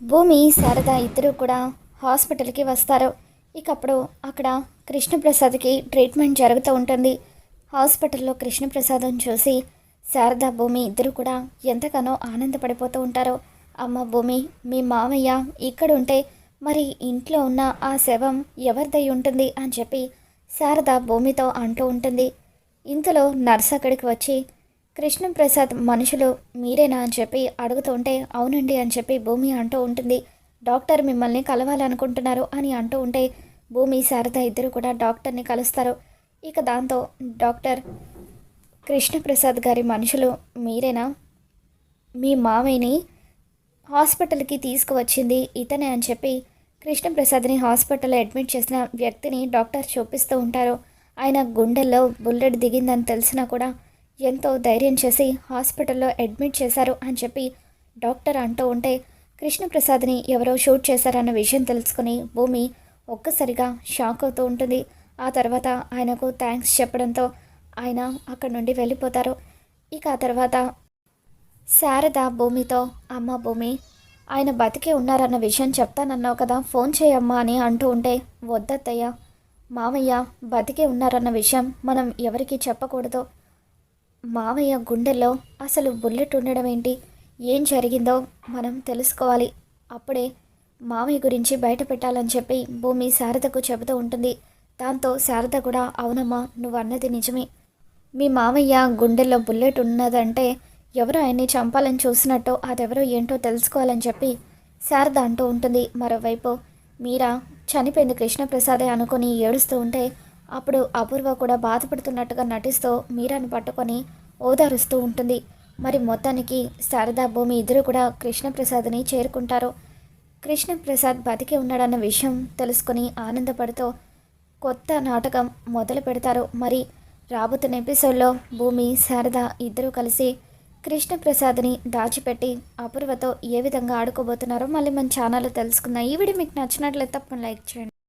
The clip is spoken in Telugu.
భూమి శారద ఇద్దరు కూడా హాస్పిటల్కి వస్తారు. ఇక అప్పుడు అక్కడ కృష్ణప్రసాద్కి ట్రీట్మెంట్ జరుగుతూ ఉంటుంది. హాస్పిటల్లో కృష్ణప్రసాదం చూసి శారద భూమి ఇద్దరు కూడా ఎంతగానో ఆనందపడిపోతూ ఉంటారు. అమ్మ భూమి మీ మామయ్య ఇక్కడ ఉంటే మరి ఇంట్లో ఉన్న ఆ శవం ఎవరిదై ఉంటుంది అని చెప్పి శారద భూమితో అంటూ ఉంటుంది. ఇంతలో నర్స్ అక్కడికి వచ్చి కృష్ణప్రసాద్ మనుషులు మీరేనా అని చెప్పి అడుగుతూ ఉంటే అవునండి అని చెప్పి భూమి అంటూ ఉంటుంది. డాక్టర్ మిమ్మల్ని కలవాలనుకుంటున్నారు అని అంటూ ఉంటే భూమి శారద ఇద్దరు కూడా డాక్టర్ని కలుస్తారు. ఇక దాంతో డాక్టర్ కృష్ణప్రసాద్ గారి మనుషులు మీరేనా? మీ మామయ్యని హాస్పిటల్కి తీసుకువచ్చింది ఇతనే అని చెప్పి కృష్ణప్రసాద్ని హాస్పిటల్లో అడ్మిట్ చేసిన వ్యక్తిని డాక్టర్ చూపిస్తూ ఉంటారు. ఆయన గుండెల్లో బుల్లెట్ దిగిందని తెలిసినా కూడా ఎంతో ధైర్యం చేసి హాస్పిటల్లో అడ్మిట్ చేశారు అని చెప్పి డాక్టర్ అంటూ ఉంటే కృష్ణప్రసాద్ని ఎవరో షూట్ చేశారన్న విషయం తెలుసుకుని భూమి ఒక్కసారిగా షాక్ అవుతూ ఉంటుంది. ఆ తర్వాత ఆయనకు థ్యాంక్స్ చెప్పడంతో ఆయన అక్కడి నుండి వెళ్ళిపోతారు. ఇక ఆ తర్వాత శారద భూమితో అమ్మ భూమి ఆయన బతికే ఉన్నారన్న విషయం చెప్తానన్నావు కదా ఫోన్ చేయమ్మా అని అంటూ ఉంటే వద్దత్తయ్య మామయ్య బతికే ఉన్నారన్న విషయం మనం ఎవరికీ చెప్పకూడదు. మామయ్య గుండెల్లో అసలు బుల్లెట్ ఉండడం ఏంటి? ఏం జరిగిందో మనం తెలుసుకోవాలి. అప్పుడే మామయ్య గురించి బయట పెట్టాలని చెప్పి భూమి శారదకు చెబుతూ ఉంటుంది. దాంతో శారద కూడా అవునమ్మా నువ్వు అన్నది నిజమే. మీ మామయ్య గుండెల్లో బుల్లెట్ ఉన్నదంటే ఎవరో ఆయన్ని చంపాలని చూసినట్టు అదెవరో ఏంటో తెలుసుకోవాలని చెప్పి శారద అంటూ ఉంటుంది. మరోవైపు మీరా చనిపోయింది కృష్ణప్రసాదే అనుకొని ఏడుస్తూ ఉంటే అప్పుడు అపూర్వ కూడా బాధపడుతున్నట్టుగా నటిస్తూ మీరాని పట్టుకొని ఓదారుస్తూ ఉంటుంది. మరి మొత్తానికి శారదా భూమి ఇద్దరు కూడా కృష్ణప్రసాద్ని చేరుకుంటారు. కృష్ణప్రసాద్ బతికి ఉన్నాడన్న విషయం తెలుసుకొని ఆనందపడుతూ కొత్త నాటకం మొదలు పెడతారు. మరి రాబోతున్న ఎపిసోడ్లో భూమి శారద ఇద్దరూ కలిసి కృష్ణప్రసాద్ని దాచిపెట్టి అపూర్వతో ఏ విధంగా ఆడుకోబోతున్నారో మళ్ళీ మన ఛానల్లో తెలుసుకుందాం. ఈ వీడియో మీకు నచ్చినట్లయితే తప్పని లైక్ చేయండి.